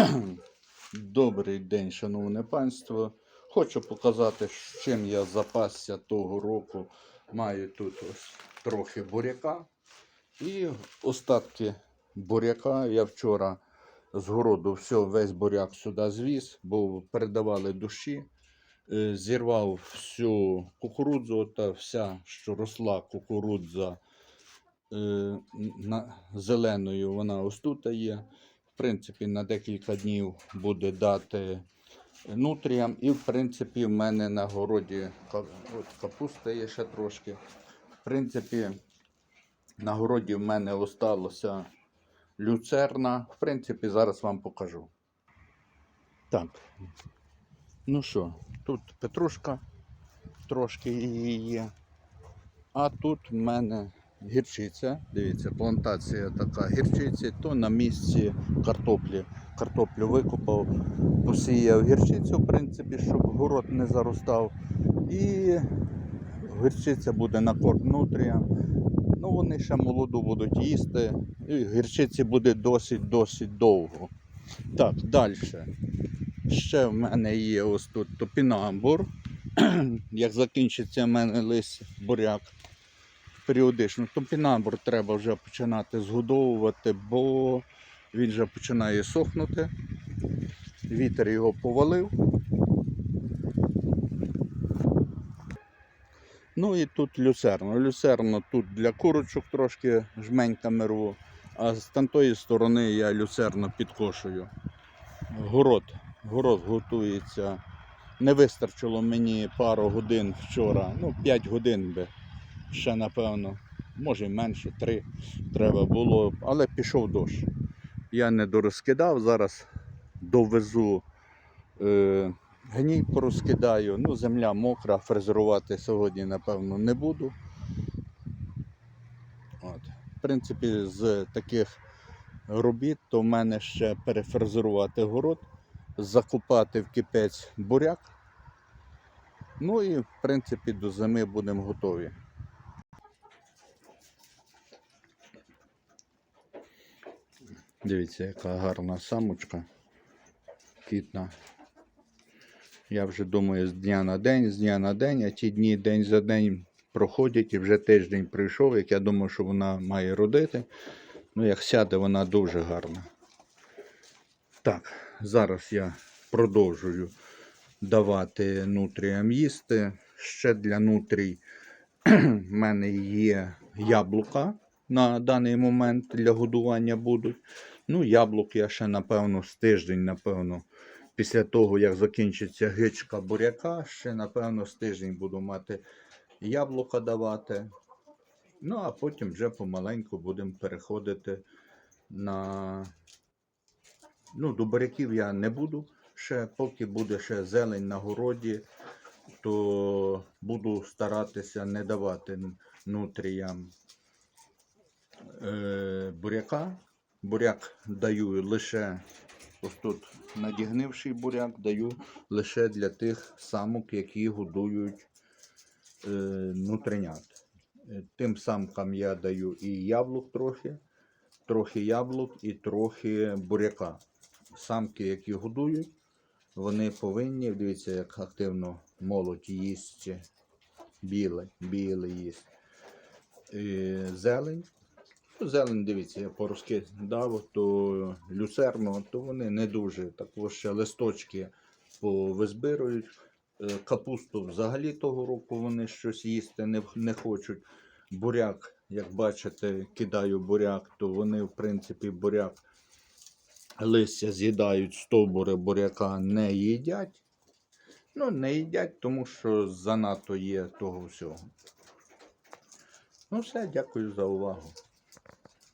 Добрий день, шановне панство. Хочу показати, чим я запасся того року. Маю тут ось трохи буряка. І остатки буряка я вчора з городу все, весь буряк сюди звіз, бо передавали дощі. Е, Зірвав всю кукурудзу, та вся, що росла кукурудза е, зеленою, вона ось тут є. Принципі, на декілька днів буде дати нутріям. І, в принципі, в мене на городі от капуста є ще трошки. В принципі, на городі в мене осталося люцерна. В принципі, зараз вам покажу. Так. Ну що, тут петрушка, трошки її є. А тут в мене гірчиця. Дивіться, плантація така гірчиці, то на місці картоплі. Картоплю викопав, посіяв гірчицю, в принципі, щоб город не заростав. І гірчиця буде на корм нутрія. Ну, вони ще молоду будуть їсти. І гірчиці буде досить-досить довго. Так, далі. Ще в мене є ось тут топінамбур. Як закінчиться в мене лис буряк періодично, топінамбур треба вже починати згодовувати, бо він вже починає сохнути. Вітер його повалив. Ну і тут люцерно. Люцерно тут для курочок трошки жменьками рву, а з тамтої сторони я люцерно підкошую. Город. Город готується. Не вистачило мені пару годин вчора, ну 5 годин би ще напевно, може менше, 3 треба було, але пішов дощ. Я не дорозкидав, зараз довезу е, гній порозкидаю. Ну, земля мокра, фрезерувати сьогодні, напевно, не буду. От. В принципі, з таких робіт, то в мене ще перефрезерувати город, закупати в кипець буряк. Ну і в принципі до зими будемо готові. Дивіться, яка гарна самочка. Кітна. Я вже думаю, з дня на день, з дня на день, а ті дні день за день проходять і вже тиждень прийшов, як я думаю, що вона має родити. Ну, як сяде, вона дуже гарна. Так, зараз я продовжую давати нутріям їсти. Ще для нутрій в мене є яблука на даний момент для годування будуть. Ну, яблук я ще, напевно, з тиждень, напевно, після того, як закінчиться гичка буряка, ще, напевно, з тиждень буду мати яблука давати. Ну, а потім вже помаленьку будемо переходити на. Ну, до буряків я не буду ще, поки буде ще зелень на городі, то буду старатися не давати нутріям буряка. Буряк даю лише ось тут надігнивший буряк даю лише для тих самок, які годують е, нутринят. Е, Тим самкам я даю і яблук трохи, трохи яблук і трохи буряка. Самки, які годують, вони повинні, дивіться, як активно молодь їсть біле, біле їсть. Е, Зелень. Зелень, дивіться, я порозки дав, то люцерну, то вони не дуже. Також ще листочки повизбирують. Е, Капусту взагалі того року вони щось їсти не, не хочуть. Буряк, як бачите, кидаю буряк, то вони, в принципі, буряк листя з'їдають, стовбури буряка не їдять. Ну, не їдять, тому що занадто є того всього. Ну все, дякую за увагу.